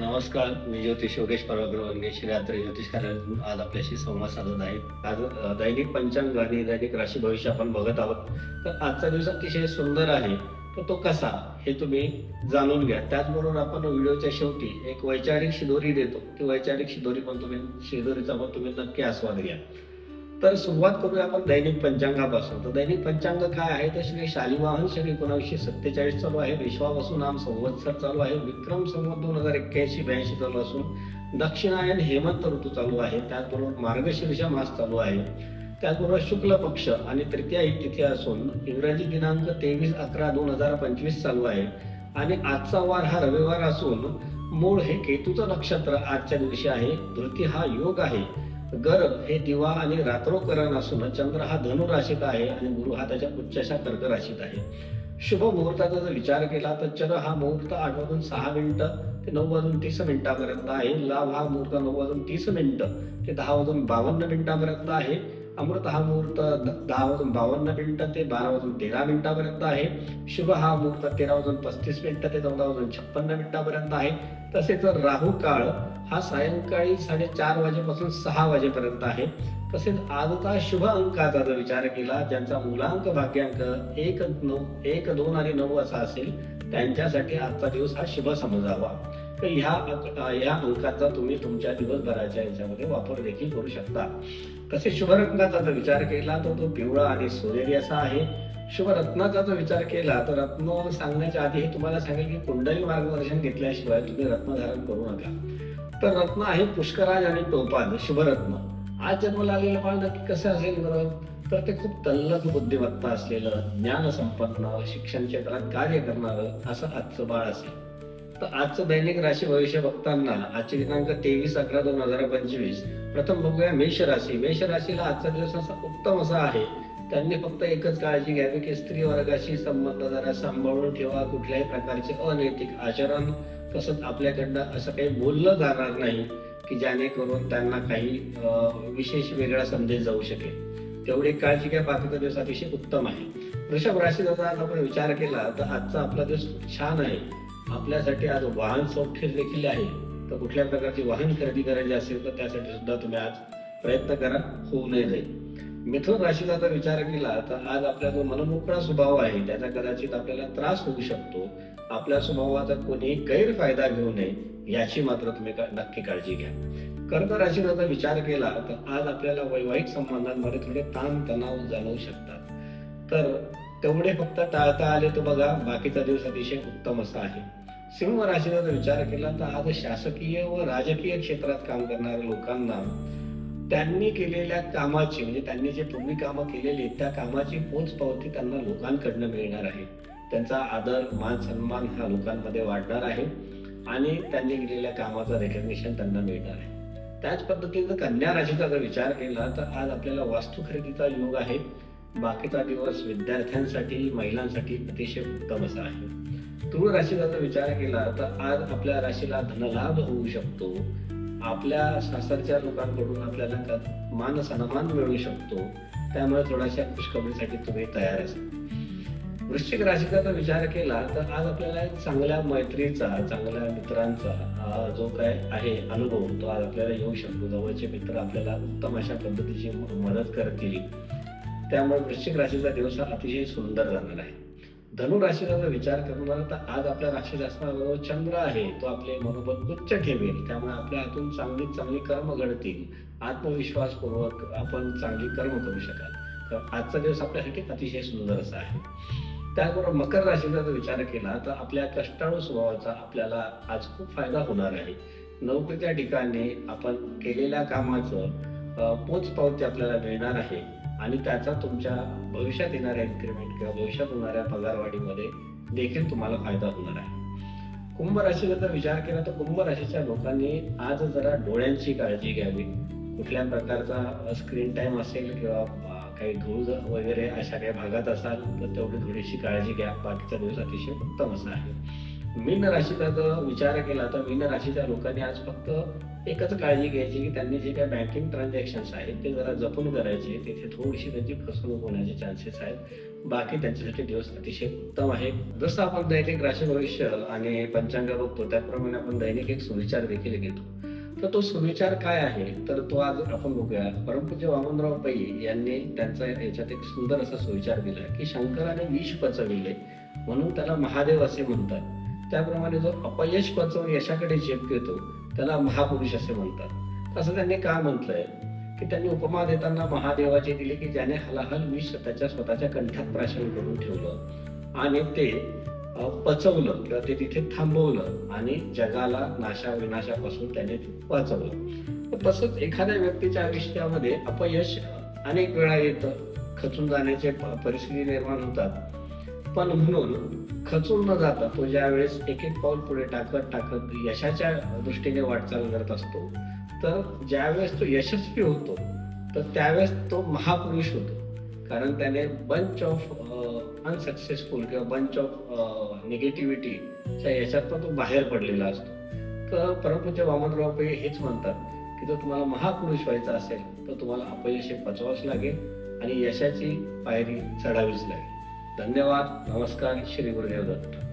नमस्कार मी ज्योतिष योगेश परवाग्रवांगे श्रीरात्री ज्योतिष कार्यालयातून आज आपल्याशी संवाद साधत आहे. आज दैनिक पंचांग आणि दैनिक राशी भविष्य आपण बघत आहोत. तर आजचा दिवस अतिशय सुंदर आहे. तर तो कसा हे तुम्ही जाणून घ्या. त्याचबरोबर आपण व्हिडिओच्या शेवटी एक वैचारिक शिदोरी देतो. ती वैचारिक शिदोरी पण तुम्ही शिदोरीचा पण तुम्ही नक्की आस्वाद घ्या. तर सुरुवात करूया आपण दैनिक पंचांगापासून. तर दैनिक पंचांग काय आहे? तर श्री शालिवाहन श्री एकोणावीसशे सत्तेचाळीस चालू आहे. विश्वापासून नाम संवत्सर चालू आहे. विक्रम संवत दोन हजार एक्क्याऐंशी ब्याऐंशी चालू असून दक्षिणायन हेमंत ऋतू चालू आहे. त्याचबरोबर मार्गशीर्ष मास चालू आहे. त्याचबरोबर शुक्ल पक्ष आणि तृतीया ही तिथी असून इंग्रजी दिनांक तेवीस अकरा दोन हजार पंचवीस चालू आहे. आणि आजचा वार हा रविवार असून मूळ हे केतूचं नक्षत्र आजच्या दिवशी आहे. धृती हा योग आहे. गर हे दिवा आणि रात्रोकरण असून चंद्र हा धनुराशीत आहे आणि गुरु हा त्याच्या उच्चशा कर्क राशीत आहे. शुभ मुहूर्ताचा जर विचार केला तर चर हा मुहूर्त आठ वाजून सहा मिनिटं ते नऊ वाजून तीस मिनिटापर्यंत आहे. लाभ हा मुहूर्त नऊ वाजून तीस मिनिटं ते दहा वाजून बावन्न मिनिटापर्यंत आहे. अमृत हा मुहूर्त द- दहा वाजून बावन्न मिनिटं ते बारा वाजून तेरा मिनिटापर्यंत आहे. शुभ हा मुहूर्त तेरा वाजून पस्तीस मिनिटं ते चौदा वाजून छप्पन्न मिनिटापर्यंत आहे. तसेच राहू काळ हा सायंकाळी साडेचार वाजेपासून सहा वाजेपर्यंत आहे. तसेच आजचा शुभ अंकाचा जर विचार केला ज्यांचा मुलांक भाग्यांक एक नऊ एक दोन आणि नऊ असा असेल त्यांच्यासाठी आजचा दिवस हा शुभ समजावा. तर ह्या अंक- ह्या अंकाचा तुम्ही तुमच्या दिवसभराच्या याच्यामध्ये वापर देखील करू शकता. तसेच शुभ रत्नाचा जर विचार केला तर तो पिवळा आणि सोनेरी असा आहे. शुभ रत्नाचा जर विचार केला तर रत्न सांगण्याच्या आधी हे तुम्हाला सांगेल की कुंडली मार्गदर्शन घेतल्याशिवाय तुम्ही रत्न धारण करू नका. तर रत्न आहे पुष्कराज आणि टोपाज शुभरत्न. आज जन्माला आलेलं बाळ नक्की कसं असेल बरं? तर ते खूप तल्लख बुद्धिमत्ता असलेलं ज्ञान संपन्न शिक्षण क्षेत्रात कार्य करणारं असं आजचं बाळ असेल. तर आजचं दैनिक राशी भविष्य बघताना आजचे दिनांक तेवीस अकरा दोन हजार पंचवीस. प्रथम बघूया मेष राशी. मेष राशीला आजचा दिवस असा उत्तम असा आहे. त्यांनी फक्त एकच काळजी घ्यावी की स्त्री वर्गाशी संबंध जरा सांभाळून ठेवा. कुठल्याही प्रकारचे अनैतिक आचरण तसंच आपल्याकडनं असं काही बोललं जाणार नाही की जेणेकरून त्यांना काही विशेष वेगळा संदेश जाऊ शकेल. तेवढी काळजी घ्या बाकीचा दिवस अतिशय उत्तम आहे. वृषभ राशीचा जर आज आपण विचार केला तर आजचा आपला दिवस छान आहे. आपल्यासाठी आज वाहन सौख्य देखील आहे. तर कुठल्या प्रकारची वाहन खरेदी करायची असेल तर त्यासाठी सुद्धा तुम्ही आज प्रयत्न करा होऊ नये जाईल. मिथुन राशीचा जर विचार केला तर आज आपला जो मनमोकळा स्वभाव आहे त्याचा कदाचित आपल्याला त्रास होऊ शकतो. आपल्या स्वभावाचा कोणी गैरफायदा घेऊ नये याची मात्र तुम्ही का- नक्की काळजी घ्या. कर्क राशीचा विचार केला तर आज आपल्याला वैवाहिक संबंधांमध्ये थोडे ताण तणाव जाणवू शकतात. तर तेवढे फक्त टाळता आले तर बघा बाकीचा दिवस अतिशय उत्तम असा आहे. सिंह राशीचा जर विचार केला तर आज शासकीय व राजकीय क्षेत्रात काम करणाऱ्या लोकांना त्यांनी केलेल्या कामाची म्हणजे त्यांनी जे पूर्वी कामं केलेली त्या कामाची पोचपावती त्यांना लोकांकडनं मिळणार आहे. त्यांचा आदर मान सन्मान हा लोकांमध्ये वाढणार आहे आणि त्यांनी केलेल्या कामाचं रेकग्नेशन त्यांना मिळणार आहे. त्याच पद्धतीनं कन्या राशीचा जर विचार केला तर आज आपल्याला वास्तू खरेदीचा योग आहे. बाकीचा दिवस विद्यार्थ्यांसाठी महिलांसाठी अतिशय उत्तम असा आहे. तुळ राशीचा जर विचार केला तर आज आपल्या राशीला धनलाभ होऊ शकतो. आपल्या सासरच्या लोकांकडून आपल्याला मान सन्मान मिळू शकतो. त्यामुळे थोड्याशा खुशखबरीसाठी तुम्ही तयार असाल. वृश्चिक राशीचा जर विचार केला तर आज आपल्याला एक चांगल्या मैत्रीचा चांगल्या मित्रांचा जो काय आहे अनुभव तो आज आपल्याला येऊ शकतो. जवळचे मित्र आपल्याला उत्तम अशा पद्धतीची मदत करतील. त्यामुळे वृश्चिक राशीचा दिवस हा अतिशय सुंदर जाणार आहे. धनु राशीचा जर विचार करणार तर आज आपल्या राशीत असणारा जो चंद्र आहे तो आपले मनोबल उच्च ठेवेल. त्यामुळे आपल्या हातून चांगली चांगली कर्म घडतील. आत्मविश्वासपूर्वक आपण चांगली कर्म करू शकाल. तर आजचा दिवस आपल्यासाठी अतिशय सुंदर असा आहे. त्याचबरोबर मकर राशीचा जर विचार केला तर आपल्या कष्टाळू स्वभावाचा आपल्याला आज खूप फायदा होणार आहे. नोकरीच्या ठिकाणी आपण केलेल्या कामाचं पोच पोचपावती आपल्याला मिळणार आहे आणि त्याचा तुमच्या भविष्यात येणाऱ्या इन्क्रीमेंट किंवा भविष्यात होणाऱ्या पगारवाढीमध्ये देखील तुम्हाला फायदा होणार आहे. कुंभ राशीचा जर विचार केला तर कुंभ राशीच्या लोकांनी आज जरा डोळ्यांची काळजी घ्यावी. कुठल्या प्रकारचा स्क्रीन टाइम असेल किंवा काही धूळ वगैरे अशा काही भागात असाल तर तेवढी थोडीशी काळजी घ्या. बाकीचा दिवस अतिशय उत्तम असा आहे. मीन राशीचा जर विचार केला तर मीन राशीच्या लोकांनी आज फक्त एकच काळजी घ्यायची की त्यांनी जे काही बँकिंग ट्रान्झॅक्शन्स आहेत ते जरा जपून करायचे. तिथे थोडीशी त्यांची फसवणूक होण्याचे चान्सेस आहेत. बाकी त्यांच्यासाठी दिवस अतिशय उत्तम आहे. जसं आपण दैनिक राशी भविष्य आणि पंचांग बघतो त्याप्रमाणे आपण दैनिक एक सुविचार देखील घेतो. तर तो सुविचार काय आहे? तर तो आज आपण बघूया. परमपूज्य वामनराव पै यांनी त्यांचा याच्यात एक सुंदर असा सुविचार दिला की शंकराने विष पचविले. म्हणून त्याला महादेव असे म्हणतात. त्याप्रमाणे जो अपयश पचवून यशाकडे झेप घेतो त्याला महापुरुष असे म्हणतात. असं त्यांनी का म्हटलंय? की त्यांनी उपमा देताना महादेवाची दिली की ज्याने हलाहल विष त्याच्या स्वतःच्या कंठात प्राशन करून ठेवलं. आणि ते पचवलं किंवा ते तिथे थांबवलं आणि जगाला नाशा विनाशापासून त्याने वाचवलं तसंच एखाद्या व्यक्तीच्या आयुष्यामध्ये अपयश अनेक वेळा येतं. खचून जाण्याचे परिस्थिती निर्माण होतात. पण म्हणून खचून न जाता तो ज्यावेळेस एक एक पाऊल पुढे टाकत टाकत यशाच्या दृष्टीने वाटचाल करत असतो तर ज्यावेळेस तो यशस्वी होतो तर त्यावेळेस तो महापुरुष होतो. कारण त्याने बंच ऑफ अनसक्सेसफुल किंवा बंच ऑफ निगेटिव्हिटीच्या याच्यातनं तो बाहेर पडलेला असतो. तर परमपूज्य वामनराव पै हेच म्हणतात की जर तुम्हाला महापुरुष व्हायचा असेल तर तुम्हाला अपयश हे पचवावंच लागेल आणि यशाची पायरी चढावीच लागेल. धन्यवाद नमस्कार श्री गुरुदेव दत्त.